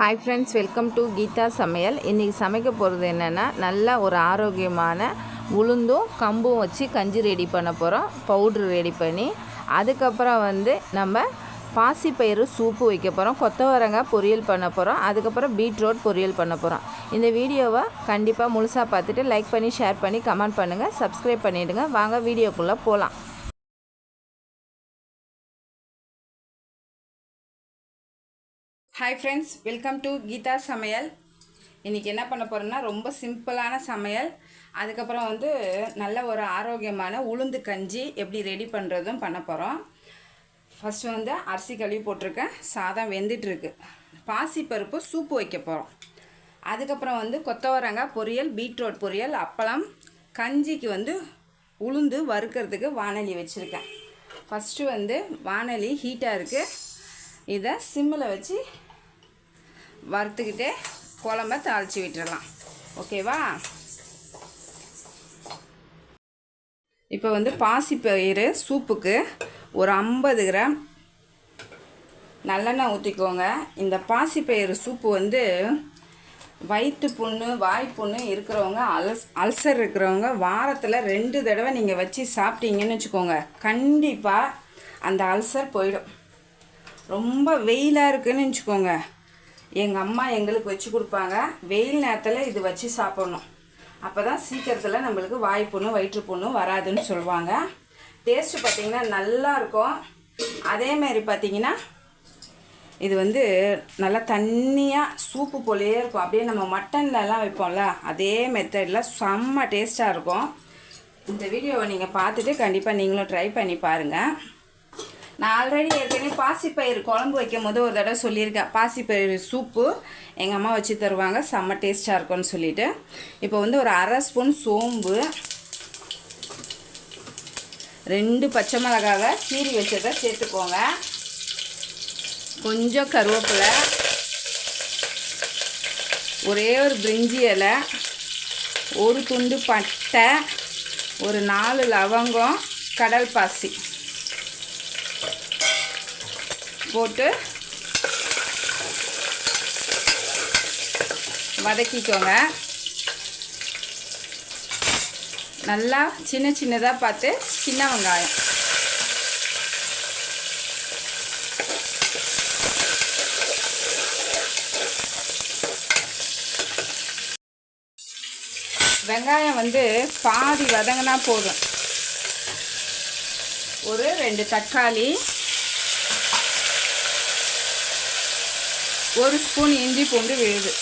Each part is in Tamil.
Hi friends welcome to Geetha Samayal இன்றைக்கி சமைக்க போகிறது என்னென்னா நல்ல ஒரு ஆரோக்கியமான உளுந்தும் கம்பும் வச்சு கஞ்சி ரெடி பண்ண போகிறோம் பவுட்ரு ரெடி பண்ணி அதுக்கப்புறம் வந்து நம்ம பாசிப்பயிறு சூப்பு வைக்க போகிறோம் கொத்தவரங்காய் பொரியல் பண்ண போகிறோம் அதுக்கப்புறம் பீட்ரூட் பொரியல் பண்ண போகிறோம் இந்த வீடியோவை கண்டிப்பாக முழுசாக பார்த்துட்டு லைக் பண்ணி ஷேர் பண்ணி கமெண்ட் பண்ணுங்கள் சப்ஸ்கிரைப் பண்ணிவிடுங்க வாங்க வீடியோக்குள்ளே போகலாம் hi friends welcome to Geetha Samayal இன்றைக்கி என்ன பண்ண போகிறோம்னா ரொம்ப சிம்பிளான சமையல். அதுக்கப்புறம் வந்து நல்ல ஒரு ஆரோக்கியமான உளுந்து கஞ்சி எப்படி ரெடி பண்ணுறதும் பண்ண போகிறோம் ஃபஸ்ட்டு வந்து அரிசி கழுவி போட்டிருக்கேன். சாதம் வெந்துட்டுருக்கு. பாசிப்பருப்பு சூப்பு வைக்க போகிறோம் அதுக்கப்புறம் வந்து கொத்தவரங்காய் பொரியல் பீட்ரூட் பொரியல் அப்பளம். கஞ்சிக்கு வந்து உளுந்து வறுக்கிறதுக்கு வானொலி வச்சுருக்கேன். ஃபஸ்ட்டு வந்து வானொலி ஹீட்டாக இருக்குது இதை சிம்மில் வச்சு வறுத்துக்கிட்டே குழம்ப தாளித்து விட்டுறலாம். ஓகேவா? இப்போ வந்து பாசிப்பயிறு சூப்புக்கு ஒரு ஐம்பது கிராம் நல்லெண்ணெய் ஊற்றிக்கோங்க இந்த பாசிப்பயிறு சூப்பு வந்து வயிற்று புண்ணு வாய் புண்ணு இருக்கிறவங்க அல்ஸ் அல்சர் இருக்கிறவங்க வாரத்தில் ரெண்டு தடவை நீங்கள் வச்சு சாப்பிட்டீங்கன்னு வச்சுக்கோங்க. கண்டிப்பாக அந்த அல்சர் போயிடும். ரொம்ப வெயிலாக இருக்குன்னு வச்சுக்கோங்க. எங்கள் அம்மா எங்களுக்கு வச்சு கொடுப்பாங்க. வெயில் நேரத்தில் இது வச்சு சாப்பிட்ணும். அப்போ தான் சீக்கிரத்தில் நம்மளுக்கு வாய்ப்புண்ணும் வயிற்று வராதுன்னு சொல்லுவாங்க. டேஸ்ட்டு பார்த்திங்கன்னா நல்லா இருக்கும். அதேமாரி பார்த்திங்கன்னா இது வந்து நல்லா தண்ணியாக சூப்பு போலேயே இருக்கும். அப்படியே நம்ம மட்டன்லலாம் வைப்போம்ல அதே மெத்தடில் செம்ம டேஸ்ட்டாக இருக்கும். இந்த வீடியோவை நீங்கள் பார்த்துட்டு கண்டிப்பாக நீங்களும் ட்ரை பண்ணி பாருங்கள் நான் ஆல்ரெடி ஏற்கனவே பாசிப்பயிறு குழம்பு வைக்கும் போது ஒரு தடவை சொல்லியிருக்கேன். பாசிப்பயிறு சூப்பு எங்கள் அம்மா வச்சு தருவாங்க. செம்ம டேஸ்ட்டாக இருக்கும்னு சொல்லிட்டு. இப்போ வந்து ஒரு அரை ஸ்பூன் சோம்பு ரெண்டு பச்சை மிளகாவை கீறி வச்சதை சேர்த்துக்கோங்க. கொஞ்சம் கருவேப்பிலை ஒரே ஒரு பிரிஞ்சி இலை ஒரு துண்டு பட்டை ஒரு நாலு லவங்கம் கடல் பாசி. போட்டு வதக்கிக்கோங்க. நல்லா சின்ன சின்னதாக பார்த்து சின்ன வெங்காயம். வெங்காயம் வந்து பாதி வதங்கினா போதும். ஒரு ரெண்டு தக்காளி ஒரு ஸ்பூன் இஞ்சி பூண்டு விழுது.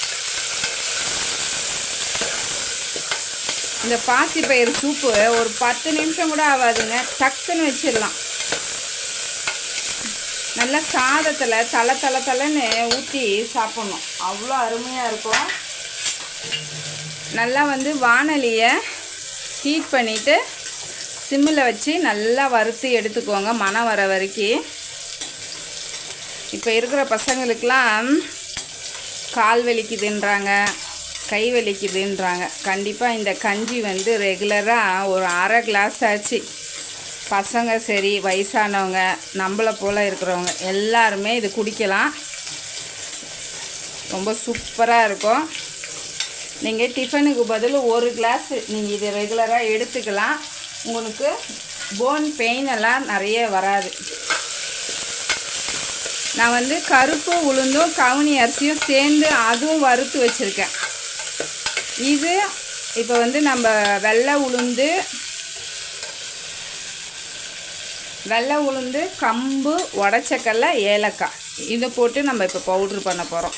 இந்த பாசிப்பயிறு சூப்பு ஒரு பத்து நிமிஷம் கூட ஆகாதுங்க. டக்குன்னு வச்சிடலாம். நல்லா சாதத்தில் தலை தலை தலைன்னு ஊற்றி சாப்பிட்ணும். அவ்வளோ அருமையாக இருக்கும். நல்லா வந்து வானலியை ஹீட் பண்ணிவிட்டு சிம்மில் வச்சு நல்லா வறுத்து எடுத்துக்கோங்க மனம் வர வரைக்கும் இப்போ இருக்கிற பசங்களுக்கெலாம் கால் வலிக்குதுன்றாங்க கை வலிக்குதுன்றாங்க. கண்டிப்பாக இந்த கஞ்சி வந்து ரெகுலராக ஒரு அரை கிளாஸ் ஆச்சு. பசங்க சரி வயசானவங்க நம்மளை போல் இருக்கிறவங்க எல்லாருமே இது குடிக்கலாம். ரொம்ப சூப்பராக இருக்கும். நீங்கள் டிஃபனுக்கு பதில் ஒரு கிளாஸ் நீங்கள் இது ரெகுலராக எடுத்துக்கலாம். உங்களுக்கு போன் பெயின் எல்லாம் நிறைய வராது. நான் வந்து கருப்பு உளுந்தும் கவுனி அரிசியும் சேர்ந்து அதுவும் வறுத்து வச்சுருக்கேன். இது இப்போ வந்து நம்ம வெள்ளை உளுந்து வெள்ளை உளுந்து கம்பு உடச்சக்கல்ல ஏலக்காய். இதை போட்டு நம்ம இப்போ பவுட்ரு பண்ண போகிறோம்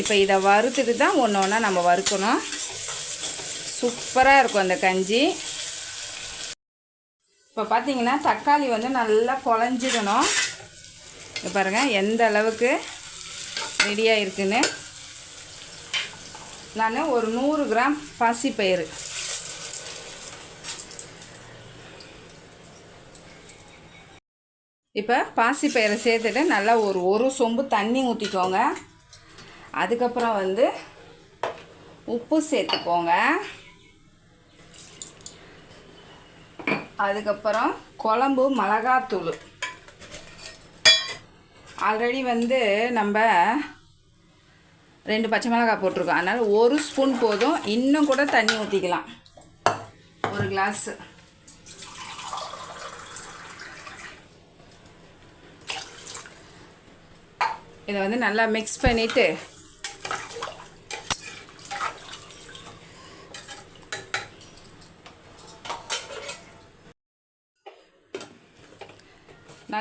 இப்போ இதை வறுத்துட்டு தான் ஒன்று ஒன்றா நம்ம வறுக்கணும். சூப்பராக இருக்கும் அந்த கஞ்சி. இப்போ பார்த்தீங்கன்னா தக்காளி வந்து நல்லா குழஞ்சிடணும் பாருங்கள் எந்த அளவுக்கு ரெடியாக இருக்குன்னு. நான் ஒரு நூறு கிராம் பாசிப்பயிறு இப்போ பாசிப்பயிரை சேர்த்துட்டு நல்லா ஒரு ஒரு சொம்பு தண்ணி ஊற்றிக்கோங்க அதுக்கப்புறம் வந்து உப்பு சேர்த்துக்கோங்க. அதுக்கப்புறம் குழம்பு மிளகாத்தூள். ஆல்ரெடி வந்து நம்ம ரெண்டு பச்சை மிளகாய் போட்டிருக்கோம். அதனால் ஒரு ஸ்பூன் போதும். இன்னும் கூட தண்ணி ஊற்றிக்கலாம் ஒரு கிளாஸு இதை வந்து நல்லா மிக்ஸ் பண்ணிவிட்டு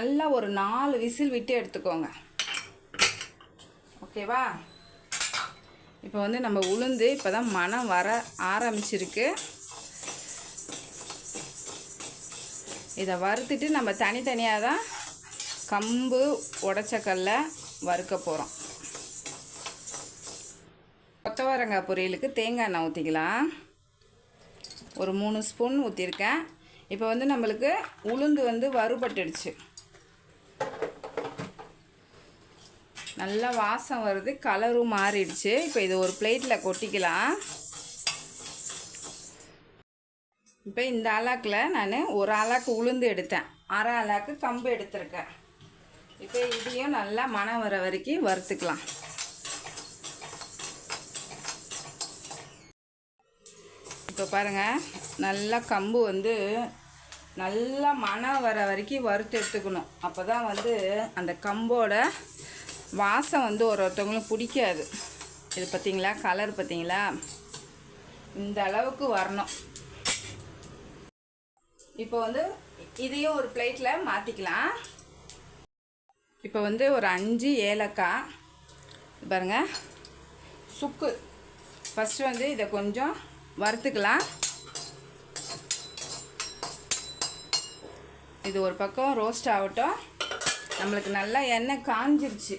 நல்லா ஒரு நாலு விசில் விட்டு எடுத்துக்கோங்க. ஓகேவா? இப்போ வந்து நம்ம உளுந்து இப்போ தான் மனம் வர ஆரம்பிச்சிருக்கு. இதை வறுத்துட்டு நம்ம தனித்தனியாக தான் கம்பு உடச்சக்கல்ல வறுக்க போகிறோம் கொத்தவரங்காய் பொரியலுக்கு தேங்காய் எண்ணெய் ஊற்றிக்கலாம் ஒரு மூணு ஸ்பூன் ஊற்றிருக்கேன் இப்போ வந்து நம்மளுக்கு உளுந்து வந்து வறுபட்டுடுச்சு. நல்லா வாசம் வருது கலரும் மாறிடுச்சு. இப்போ இது ஒரு பிளேட்டில் கொட்டிக்கலாம். இப்போ இந்த அலாக்கில் நான் ஒரு அலாக்கு உளுந்து எடுத்தேன். அரை அலாக்கு கம்பு எடுத்திருக்கேன். இப்போ இதையும் நல்லா மனம் வர வரைக்கும் வறுத்துக்கலாம். இப்போ பாருங்கள் நல்லா கம்பு வந்து நல்லா மனம் வர வரைக்கும் வறுத்து எடுத்துக்கணும். அப்போ தான் வந்து அந்த கம்போட வாசம் வந்து ஒரு ஒருத்தவங்களும் பிடிக்காது. இது பார்த்தீங்களா? கலர் பார்த்தீங்களா? இந்த அளவுக்கு வரணும். இப்போ வந்து இதையும் ஒரு பிளேட்டில் மாற்றிக்கலாம் இப்போ வந்து ஒரு அஞ்சு ஏலக்காய். பாருங்கள் சுக்கு. ஃபஸ்ட்டு வந்து இதை கொஞ்சம் வறுத்துக்கலாம். இது ஒரு பக்கம் ரோஸ்ட் ஆகட்டும். நம்மளுக்கு நல்லா எண்ணெய் காஞ்சிருச்சு.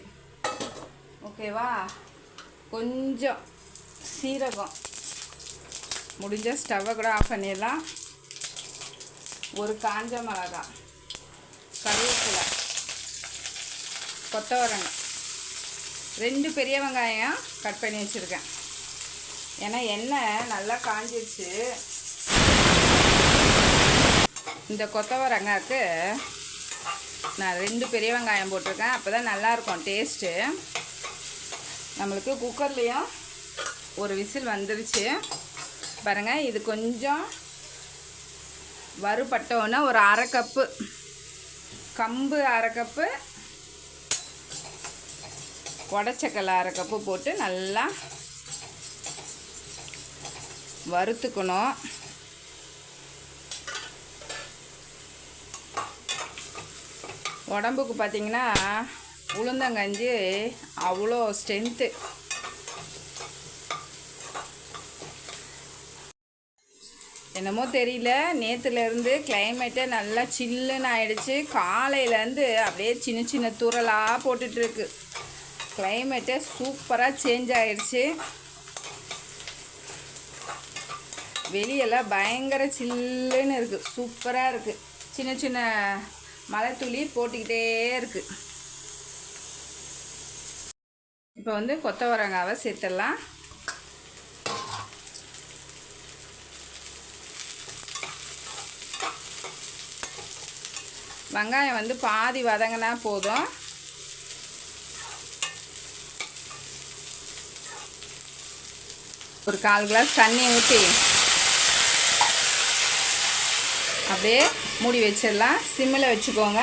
ஓகேவா? கொஞ்சம் சீரகம். முடிஞ்ச ஸ்டவ்வை கூட ஆஃப் பண்ணிடலாம். ஒரு காஞ்ச மிளகா கருவேப்பிலை கொத்தவரங்காய் ரெண்டு பெரிய வெங்காயம் கட் பண்ணி வச்சுருக்கேன். ஏன்னா எண்ணெய் நல்லா காஞ்சிருச்சு. இந்த கொத்தவரங்காய்க்கு நான் ரெண்டு பெரிய வெங்காயம் போட்டிருக்கேன். அப்போ தான் நல்லாயிருக்கும் டேஸ்ட்டு நம்மளுக்கு குக்கர்லேயும் ஒரு விசில் வந்துருச்சு. பாருங்கள் இது கொஞ்சம் வறுபட்டோன்னா ஒரு அரை கப்பு கம்பு அரை கப்பு உடச்சக்கல்ல அரை கப்பு போட்டு நல்லா வறுத்துக்கணும். உடம்புக்கு பார்த்தீங்கன்னா உளுந்தங்கஞ்சி அவ்வளோ ஸ்ட்ரென்த்து என்னமோ தெரியல நேற்றுலேருந்து கிளைமேட்டே நல்லா சில்லுன்னு ஆயிடுச்சு. காலையிலேருந்து அப்படியே சின்ன சின்ன தூரலாக போட்டுட்ருக்கு. கிளைமேட்டே சூப்பராக சேஞ்ச் ஆயிடுச்சு. வெளியெல்லாம் பயங்கர சில்லுன்னு இருக்குது சூப்பராக இருக்குது சின்ன சின்ன மழை துளி போட்டுக்கிட்டே இருக்குது இப்போ வந்து கொத்தவரங்காவை சேர்த்துடலாம். வெங்காயம் வந்து பாதி வதங்கினா போதும். ஒரு கால் கிளாஸ் தண்ணி ஊற்றி அப்படியே மூடி வச்சிடலாம். சிம்மில் வச்சுக்கோங்க.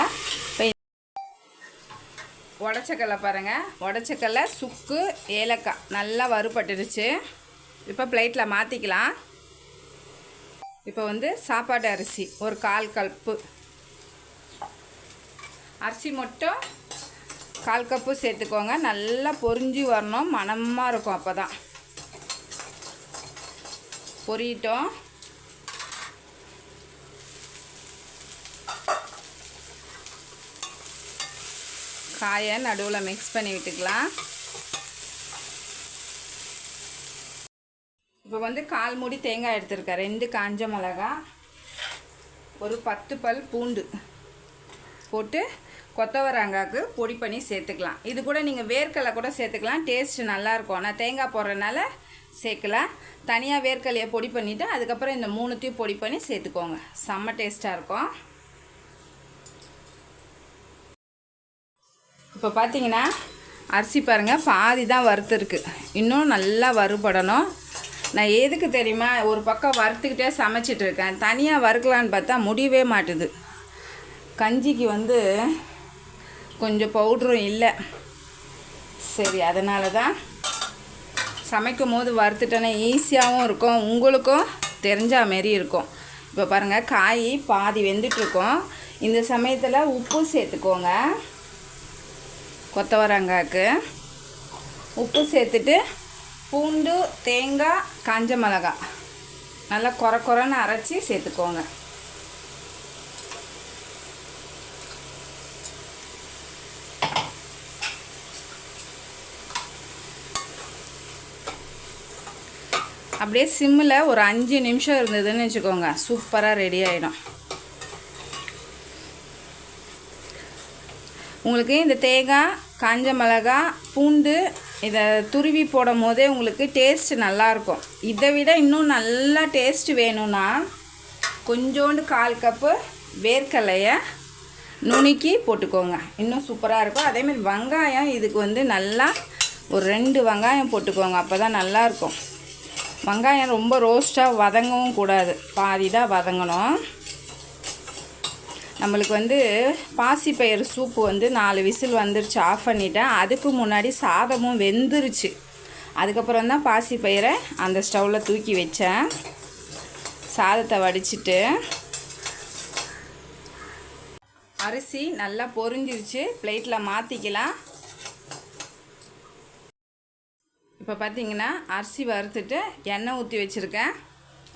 உடச்சக்கல்லை பாருங்கள் உடச்சக்கல்லை சுக்கு ஏலக்காய். நல்லா வறுபட்டுருச்சு. இப்போ பிளேட்டில் மாற்றிக்கலாம் இப்போ வந்து சாப்பாடு அரிசி. ஒரு கால் கப்பு. அரிசி மட்டும் கால் கப்பு சேர்த்துக்கோங்க. நல்லா பொரிஞ்சு வரணும். மனமாக இருக்கும் அப்போ தான் பொரியட்டும் காயை நடுவில் மிக்ஸ் பண்ணி விட்டுக்கலாம். இப்போ வந்து கால் மூடி தேங்காய் எடுத்திருக்கேன். ரெண்டு காஞ்ச மிளகா ஒரு பத்து பல் பூண்டு போட்டு கொத்தவரங்காய்க்கு பொடி பண்ணி சேர்த்துக்கலாம். இது கூட நீங்கள் வேர்க்கடலை கூட சேர்த்துக்கலாம். டேஸ்ட் நல்லாயிருக்கும் நான் தேங்காய் போடுறதுனால சேர்க்கலாம் தனியாக வேர்க்கடலையை பொடி பண்ணிவிட்டு அதுக்கப்புறம் இந்த மூணுத்தையும் பொடி பண்ணி சேர்த்துக்கோங்க. செம்ம டேஸ்ட்டாக இருக்கும். இப்போ பார்த்தீங்கன்னா அரிசி பாருங்கள் பாதி தான் வறுத்துருக்கு இன்னும் நல்லா வறுபடணும். நான் எதுக்கு தெரியுமா ஒரு பக்கம் வறுத்துக்கிட்டே சமைச்சிட்டு இருக்கேன். தனியாக வறுக்கலான்னு பார்த்தா முடியவே மாட்டுது. கஞ்சிக்கு வந்து கொஞ்சம் பவுட்ரும் இல்லை. சரி அதனால தான் சமைக்கும் போது வறுத்துட்டேன்னா ஈஸியாகவும் இருக்கும். உங்களுக்கும் தெரிஞ்சா மாரி இருக்கும். இப்போ பாருங்கள் காய் பாதி வெந்துட்டுருக்கோம் இந்த சமயத்தில் உப்பு சேர்த்துக்கோங்க. கொத்தவரங்காய்க்கு உப்பு சேர்த்துட்டு பூண்டு தேங்காய் காஞ்ச மிளகாய் நல்லா கொர கொரன்னு அரைச்சி சேர்த்துக்கோங்க. அப்படியே சிம்மில் ஒரு அஞ்சு நிமிஷம் இருந்ததுன்னு வச்சுக்கோங்க. சூப்பராக ரெடி ஆகிடும் உங்களுக்கு இந்த தேங்காய் காஞ்ச மிளகா பூண்டு இதை துருவி போடும் போதே உங்களுக்கு டேஸ்ட் நல்லாயிருக்கும். இதை விட இன்னும் நல்லா டேஸ்ட் வேணும்னா கொஞ்சோண்டு கால் கப்பு வேர்க்கலையை நுணுக்கி போட்டுக்கோங்க. இன்னும் சூப்பராக இருக்கும். அதேமாதிரி வெங்காயம் இதுக்கு வந்து நல்லா ஒரு ரெண்டு வெங்காயம் போட்டுக்கோங்க. அப்போ தான் நல்லாயிருக்கும். வெங்காயம் ரொம்ப ரோஸ்ட்டாக வதங்கவும் கூடாது. பாதி தான் வதங்கணும். நம்மளுக்கு வந்து பாசிப்பயிறு சூப்பு வந்து நாலு விசில் வந்துருச்சு ஆஃப் பண்ணிட்டேன். அதுக்கு முன்னாடி சாதமும் வெந்துருச்சு. அதுக்கப்புறம் தான் பாசிப்பயிரை அந்த ஸ்டவ்வில் தூக்கி வச்சேன். சாதத்தை வடிச்சிட்டு. அரிசி நல்லா பொரிஞ்சிருச்சு. பிளேட்டில் மாற்றிக்கலாம் இப்போ பார்த்தீங்கன்னா அரிசி வறுத்துட்டு எண்ணெய் ஊற்றி வச்சுருக்கேன்.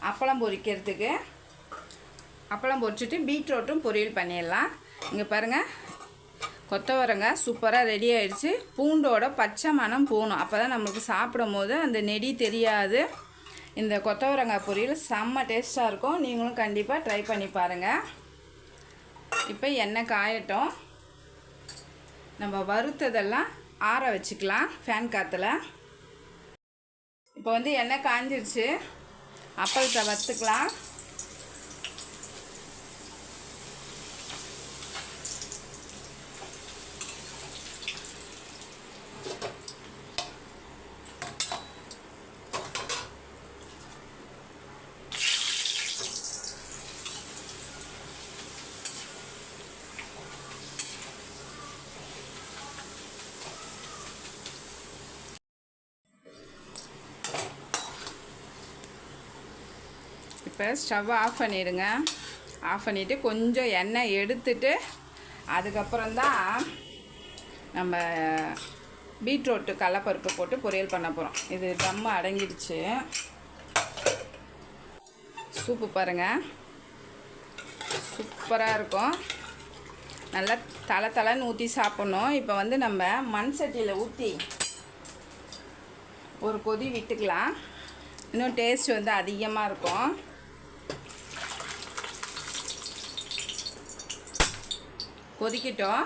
அப்பளம் பொரிக்கிறதுக்கு. அப்பளம் பொரிச்சிட்டு பீட்ரூட்டும் பொரியல் பண்ணிடலாம். இங்கே பாருங்கள் கொத்தவரங்காய் சூப்பராக ரெடி ஆயிடுச்சு. பூண்டோட பச்சை மணம் போகணும் அப்போ தான் நம்மளுக்கு சாப்பிடும் போது அந்த நெடி தெரியாது. இந்த கொத்தவரங்காய் பொரியல் செம்ம டேஸ்ட்டாக இருக்கும். நீங்களும் கண்டிப்பாக ட்ரை பண்ணி பாருங்கள் இப்போ எண்ணெய் காயட்டும். நம்ம வறுத்ததெல்லாம் ஆற வச்சுக்கலாம் ஃபேன் காற்றுல இப்போ வந்து எண்ணெய் காஞ்சிருச்சு. அப்பளத்தை வறுத்துக்கலாம். இப்போ ஸ்டவ் ஆஃப் பண்ணிடுங்க. ஆஃப் பண்ணிவிட்டு கொஞ்சம் எண்ணெய் எடுத்துட்டு அதுக்கப்புறம் தான் நம்ம பீட்ரூட்டு கடலப்பருப்பு போட்டு பொரியல் பண்ண போகிறோம் இது தம்மு அடங்கிடுச்சு. சூப்பு பாருங்கள் சூப்பராக இருக்கும். நல்லா தலை தலைன்னு ஊற்றி சாப்பிட்ணும். இப்போ வந்து நம்ம மண் சட்டியில் ஊற்றி ஒரு கொதி விட்டுக்கலாம். இன்னும் டேஸ்ட் வந்து அதிகமாக இருக்கும். கொதிக்கட்டும்.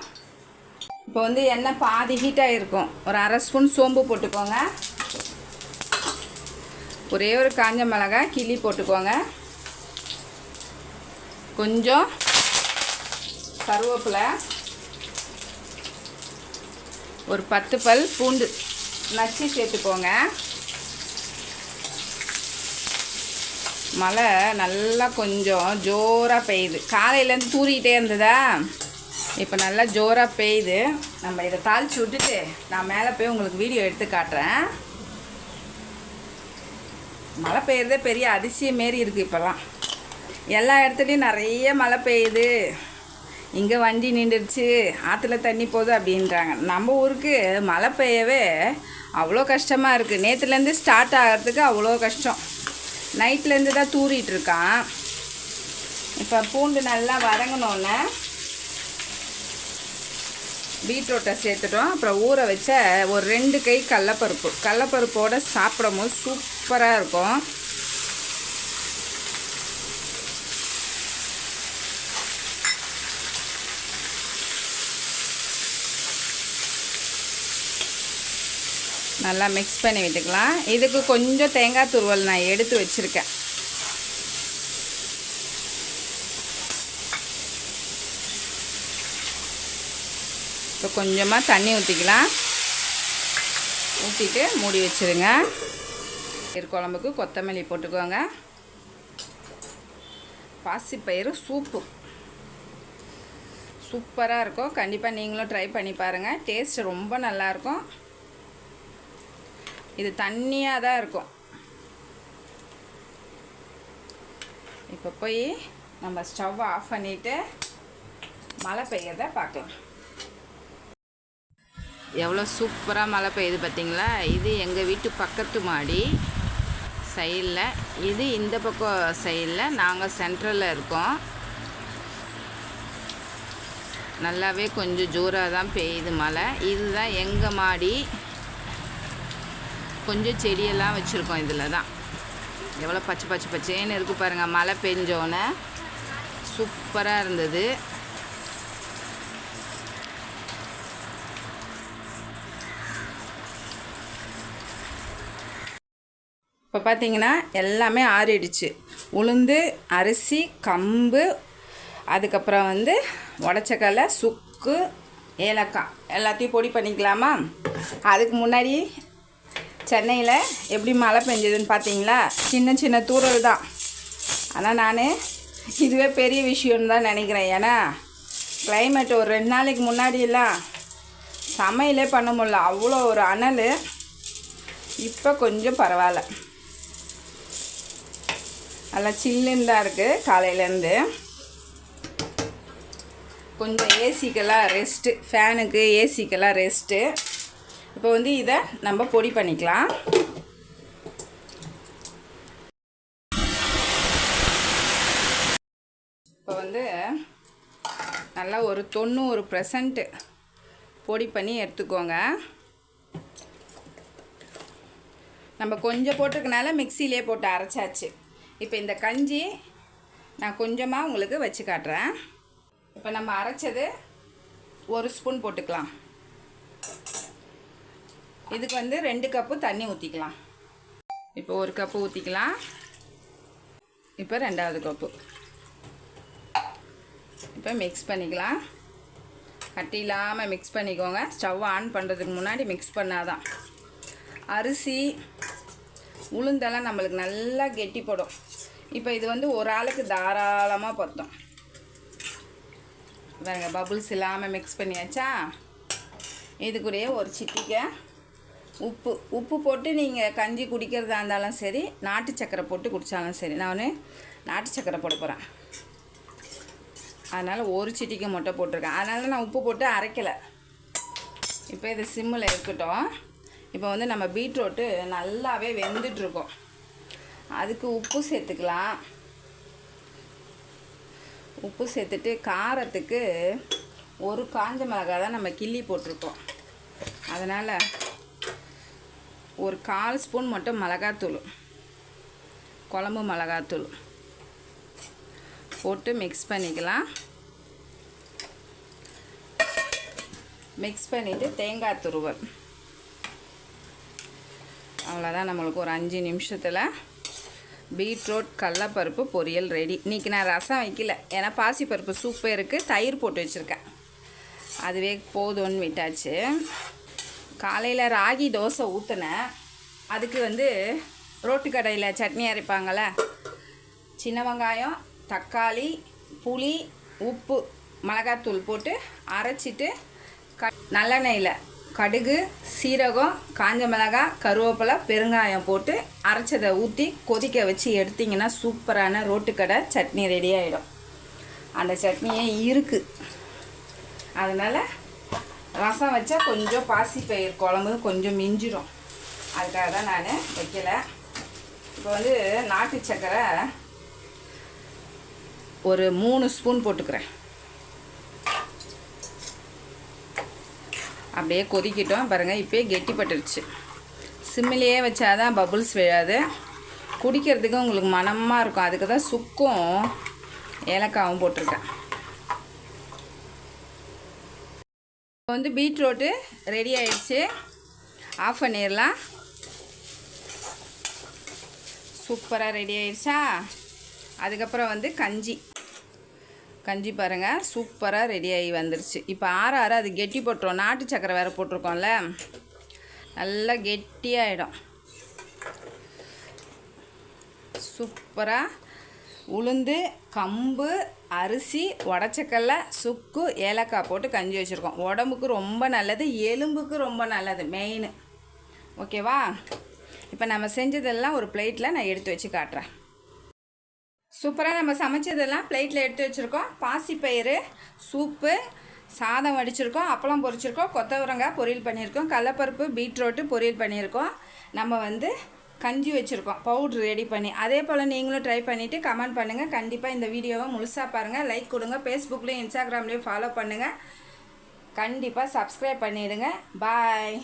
இப்போ வந்து எண்ணெய் பாதி ஹீட்டாக இருக்கும் ஒரு அரை ஸ்பூன் சோம்பு போட்டுக்கோங்க. ஒரே ஒரு காஞ்ச மிளகா கிளி போட்டுக்கோங்க. கொஞ்சம் கருவேப்பிலை. ஒரு பத்து பல் பூண்டு நச்சு சேர்த்துக்கோங்க. மழை நல்லா கொஞ்சம் ஜோராக பெய்யுது. காலையிலேருந்து தூரிக்கிட்டே இருந்ததா? இப்போ நல்லா ஜோராக பெய்யுது. நம்ம இதை தாளித்து விட்டுட்டு நான் மேலே போய் உங்களுக்கு வீடியோ எடுத்து காட்டுறேன். மழை பெய்யறதே பெரிய அதிசயம் மாரி இருக்குது இப்போல்லாம் எல்லா இடத்துலையும் நிறைய மழை பெய்யுது. இங்கே வண்டி நின்றுடுச்சு. ஆற்றுல தண்ணி போகுது அப்படின்றாங்க. நம்ம ஊருக்கு மழை பெய்யவே அவ்வளோ கஷ்டமாக இருக்குது நேற்றுலேருந்து ஸ்டார்ட் ஆகிறதுக்கு அவ்வளோ கஷ்டம். நைட்லேருந்து தான் தூறிட்டு இருக்கான். இப்போ பூண்டு நல்லா வதங்கினோன்னே பீட்ரூட்டை சேர்த்துட்டோம். அப்புறம் ஊற வச்ச ஒரு ரெண்டு கை கடலப்பருப்பு. கடலப்பருப்போடு சாப்பிடும் போது சூப்பராக இருக்கும். நல்லா மிக்ஸ் பண்ணி விட்டுக்கலாம். இதுக்கு கொஞ்சம் தேங்காய் துருவல் நான் எடுத்து வச்சுருக்கேன். இப்போ கொஞ்சமாக தண்ணி ஊற்றிக்கலாம் ஊற்றிட்டு மூடி வச்சுருங்க. பயிர் குழம்புக்கு கொத்தமல்லி போட்டுக்கோங்க. பாசிப்பயிறு சூப்பு. சூப்பராக இருக்கும். கண்டிப்பாக நீங்களும் ட்ரை பண்ணி பாருங்கள் டேஸ்ட் ரொம்ப நல்லாயிருக்கும் இது தண்ணியாக தான் இருக்கும். இப்போ போய் நம்ம ஸ்டவ் ஆஃப் பண்ணிவிட்டு மழை பெய்யறத பார்க்கலாம். எவ்வளோ சூப்பராக மழை பெய்யுது பார்த்தீங்களா? இது எங்கள் வீட்டு பக்கத்து மாடி சைடில். இது இந்த பக்கம் சைடில். நாங்கள் சென்ட்ரலில் இருக்கோம். நல்லாவே கொஞ்சம் ஜோராக தான் பெய்யுது மழை. இதுதான் எங்கள் மாடி. கொஞ்சம் செடியெல்லாம் வச்சுருக்கோம் இதில் தான். எவ்வளோ பச்சை பச்சை பச்சேன்னு இருக்குது பாருங்கள் மழை பெஞ்சோன்னே சூப்பராக இருந்தது. இப்போ பார்த்தீங்கன்னா எல்லாமே ஆறிடுச்சு. உளுந்து அரிசி கம்பு அதுக்கப்புறம் வந்து உடச்சக்கலை சுக்கு ஏலக்காய். எல்லாத்தையும் பொடி பண்ணிக்கலாமா? அதுக்கு முன்னாடி சென்னையில் எப்படி மழை பெஞ்சதுன்னு பார்த்தீங்களா சின்ன சின்ன தூரல் தான். ஆனால் நான் இதுவே பெரிய விஷயம்னு தான் நினைக்கிறேன். ஏன்னா கிளைமேட் ஒரு ரெண்டு நாளைக்கு முன்னாடியெல்லாம் சமையலே பண்ண முடியல. அவ்வளோ ஒரு அனல். இப்போ கொஞ்சம் பரவாயில்ல. நல்லா சில்லுன்னு தான் இருக்குது காலையிலேருந்து கொஞ்சம் ஏசிக்கெல்லாம் ரெஸ்ட்டு ஃபேனுக்கு ஏசிக்கெல்லாம் ரெஸ்ட்டு இப்போ வந்து இதை நம்ம பொடி பண்ணிக்கலாம். இப்போ வந்து நல்லா ஒரு தொண்ணூறு பர்சன்ட் பொடி பண்ணி எடுத்துக்கோங்க. நம்ம கொஞ்சம் போட்டிருக்கனால மிக்சிலே போட்டு அரைச்சாச்சு. இப்போ இந்த கஞ்சி நான் கொஞ்சமாக உங்களுக்கு வச்சு காட்டுறேன். இப்போ நம்ம அரைச்சது ஒரு ஸ்பூன் போட்டுக்கலாம். இதுக்கு வந்து ரெண்டு கப்பு தண்ணி ஊற்றிக்கலாம் இப்போ ஒரு கப்பு ஊற்றிக்கலாம் இப்போ ரெண்டாவது கப்பு. இப்போ மிக்ஸ் பண்ணிக்கலாம். கட்டி இல்லாமல் மிக்ஸ் பண்ணிக்கோங்க. ஸ்டவ் ஆன் பண்ணுறதுக்கு முன்னாடி மிக்ஸ் பண்ணாதான். அரிசி உளுந்தெல்லாம் நம்மளுக்கு நல்லா கெட்டிப்படும் இப்போ இது வந்து ஒரு ஆளுக்கு தாராளமாக பற்றும் பாருங்க பபுள்ஸ் இல்லாமல் மிக்ஸ் பண்ணியாச்சா? இதுக்குரிய ஒரு சிட்டிக்கை உப்பு உப்பு போட்டு நீங்கள் கஞ்சி குடிக்கிறதா இருந்தாலும் சரி நாட்டு சக்கரை போட்டு குடித்தாலும் சரி. நான் நாட்டு சக்கரை போட போகிறேன் அதனால் ஒரு சிட்டிக்கு மட்டும் போட்டிருக்கேன். அதனால நான் உப்பு போட்டு அரைக்கலை. இப்போ இது சிம்மில் இருக்கட்டும். இப்போ வந்து நம்ம பீட்ரூட்டு நல்லாவே வெந்துட்டுருக்கோம். அதுக்கு உப்பு சேர்த்துக்கலாம். உப்பு சேர்த்துட்டு காரத்துக்கு ஒரு காஞ்ச மிளகாய் தான் நம்ம கிள்ளி போட்டிருக்கோம். அதனால் ஒரு கால் ஸ்பூன் மட்டும் மிளகாத்தூள். குழம்பு மிளகாத்தூள். போட்டு மிக்ஸ் பண்ணிக்கலாம். மிக்ஸ் பண்ணிவிட்டு தேங்காய் துருவல். அவ்வளோதான் நம்மளுக்கு ஒரு அஞ்சு நிமிஷத்தில். பீட்ரூட் கடலப்பருப்பு பொரியல் ரெடி இன்றைக்கி நான் ரசம் வைக்கல. ஏன்னா பாசிப்பருப்பு சூப்பர் இருக்குது தயிர் போட்டு வச்சுருக்கேன். அதுவே போதும்னு விட்டாச்சு. காலையில் ராகி தோசை ஊற்றுனேன் அதுக்கு வந்து ரோட்டு கடையில் சட்னி அரைப்பாங்கள சின்ன வெங்காயம் தக்காளி புளி உப்பு மிளகாத்தூள் போட்டு அரைச்சிட்டு க நல்லெண்ணெயில் கடுகு சீரகம் காஞ்ச மிளகாய் கருவேப்பிலை பெருங்காயம் போட்டு அரைச்சதை ஊற்றி கொதிக்க வச்சு எடுத்திங்கன்னா சூப்பரான ரோட்டுக்கடை சட்னி ரெடி ஆகிடும் அந்த சட்னியே இருக்குது அதனால் ரசம் வச்சா கொஞ்சம் பாசிப்பயிர் குழம்பு கொஞ்சம் மிஞ்சிடும் அதுக்காக தான் நான் வைக்கலை. இப்போ வந்து நாட்டு சக்கரை ஒரு மூணு ஸ்பூன் போட்டுக்கிறேன். அப்படியே கொதிக்கிட்டோம். பாருங்கள் இப்போயே கெட்டிப்பட்டுருச்சு. சிம்மிலேயே வச்சாதான் பபுள்ஸ் விழாது. குடிக்கிறதுக்கு உங்களுக்கு மனமாக இருக்கும். அதுக்கு தான் சுக்கும் ஏலக்காவும் போட்டிருக்கேன். இப்போ வந்து பீட்ரூட்டு ரெடி ஆயிடுச்சு. ஆஃப் பண்ணிடலாம். சூப்பராக ரெடி ஆயிடுச்சா? அதுக்கப்புறம் வந்து கஞ்சி. கஞ்சி பாருங்கள் சூப்பராக ரெடி ஆகி வந்துருச்சு. இப்போ ஆற ஆற அது கெட்டி போட்டுரும். நாட்டு சக்கரை வேறு போட்டிருக்கோம்ல. நல்லா கெட்டியாகிடும் சூப்பராக உளுந்து கம்பு அரிசி உடச்சக்கல்ல சுக்கு ஏலக்காய் போட்டு கஞ்சி வச்சுருக்கோம். உடம்புக்கு ரொம்ப நல்லது எலும்புக்கு ரொம்ப நல்லது மெயின் ஓகேவா? இப்போ நம்ம செஞ்சதெல்லாம் ஒரு பிளேட்டில் நான் எடுத்து வச்சு காட்டுறேன். சூப்பராக நம்ம சமைச்சதெல்லாம் பிளேட்டில் எடுத்து வச்சுருக்கோம். பாசிப்பயிறு சூப்பு சாதம் வடிச்சிருக்கோம் அப்பளம் பொரிச்சிருக்கோம் கொத்தவரங்காய் பொரியல் பண்ணியிருக்கோம் கடலப்பருப்பு பீட்ரூட்டு பொரியல் பண்ணியிருக்கோம். நம்ம வந்து கஞ்சி வச்சுருக்கோம். பவுட்ரு ரெடி பண்ணி. அதே போல் நீங்களும் ட்ரை பண்ணிவிட்டு கமெண்ட் பண்ணுங்கள் கண்டிப்பாக இந்த வீடியோவை முழுசாக பாருங்கள் லைக் கொடுங்க. ஃபேஸ்புக்லேயும் இன்ஸ்டாகிராம்லேயும் ஃபாலோ பண்ணுங்கள் கண்டிப்பாக சப்ஸ்கிரைப் பண்ணிவிடுங்க பாய்